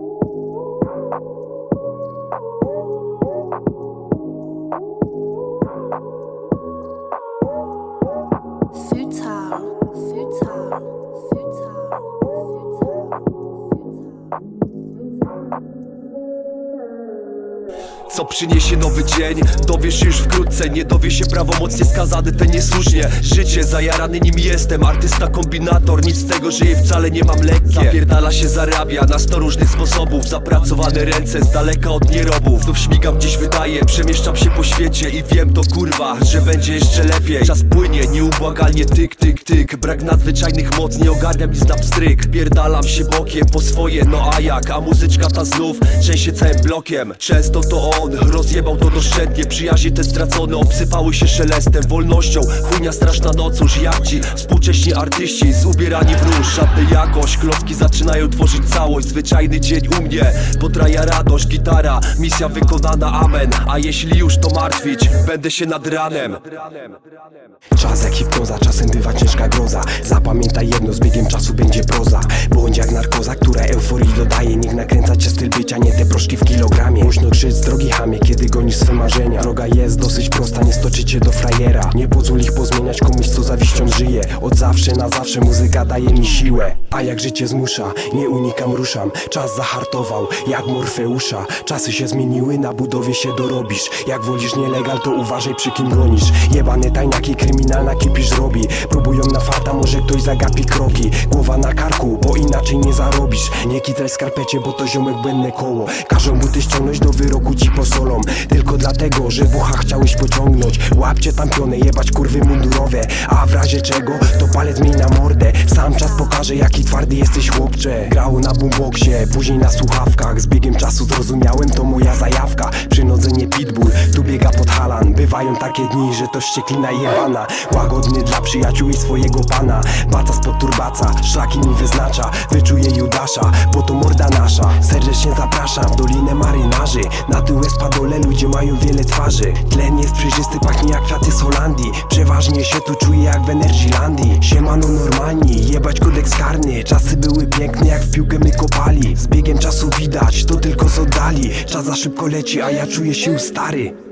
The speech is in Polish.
Thank you. Co przyniesie nowy dzień? Dowiesz się już wkrótce. Nie dowie się prawomocnie skazany. Ten niesłusznie. Życie, zajarany nim jestem. Artysta, kombinator, nic z tego, że jej wcale nie mam lekkie. Zapierdala się zarabia na sto różnych sposobów. Zapracowane ręce z daleka od nierobów. Znów śmigam gdzieś wydaje. Przemieszczam się po świecie i wiem to kurwa Że będzie jeszcze lepiej. Czas płynie, nieubłagalnie. Tyk, tyk, tyk. Brak nadzwyczajnych moc, nie ogarniam i znam stryk Pierdalam się bokiem po swoje, no a jak? A muzyczka ta znów trzęsie całym blokiem. Często to on rozjebał to doszczętnie Przyjaźnie te stracone obsypały się szelestem Wolnością, chujnia straszna nocą jak ci współcześni artyści z ubierani w róż jakość, klocki zaczynają tworzyć całość Zwyczajny dzień u mnie, potraja radość Gitara, misja wykonana, amen A jeśli już to martwić, będę się nad ranem. Czas jak hipnoza, czasem bywa ciężka groza Zapamiętaj jedno, z biegiem czasu będzie proza Bądź jak narkoza, która euforii dodaje Niech nakręca cię styl w kilogramie. Głośno krzycz drogi hamie, kiedy gonisz swe marzenia. Droga jest dosyć prosta, nie stoczy cię do frajera. Nie pozwól ich pozmieniać komuś, co zawiścią żyje. Od zawsze na zawsze muzyka daje mi siłę. A jak życie zmusza, nie unikam, ruszam. Czas zahartował, jak Morfeusza. Czasy się zmieniły, na budowie się dorobisz. Jak wolisz nielegal, to uważaj przy kim gonisz Jebane tajniaki, kryminalna kipisz robi. Próbują na farta, może ktoś zagapi kroki. Głowa na karku, bo inaczej nie zarobisz. Nie kitraj skarpecie, bo to ziomek błędne koło. Każą buty ściągnąć do wyroku ci posolą. Tylko dlatego, że bucha chciałeś pociągnąć. Łapcie tam pionę, jebać kurwy mundurowe. A w razie czego, to palec miej na mordę. Sam czas pokaże, jaki twardy jesteś chłopcze. Grało na boomboxie, później na słuchawkach. Z biegiem czasu zrozumiałem, to moja zajawka. Przynudzenie Bywają takie dni, że to ścieklina jebana. Łagodny dla przyjaciół i swojego pana. Baca spod turbaca, szlaki mi wyznacza. Wyczuję Judasza, bo to morda nasza. Serdecznie zapraszam w Dolinę Marynarzy. Na tył spadole ludzie mają wiele twarzy. Tlen jest przejrzysty, pachnie jak kwiaty z Holandii. Przeważnie się tu czuję jak w Energylandii. Siemano normalni, jebać kodeks karny. Czasy były piękne jak w piłkę my kopali. Z biegiem czasu widać, to tylko z oddali. Czas za szybko leci, a ja czuję się stary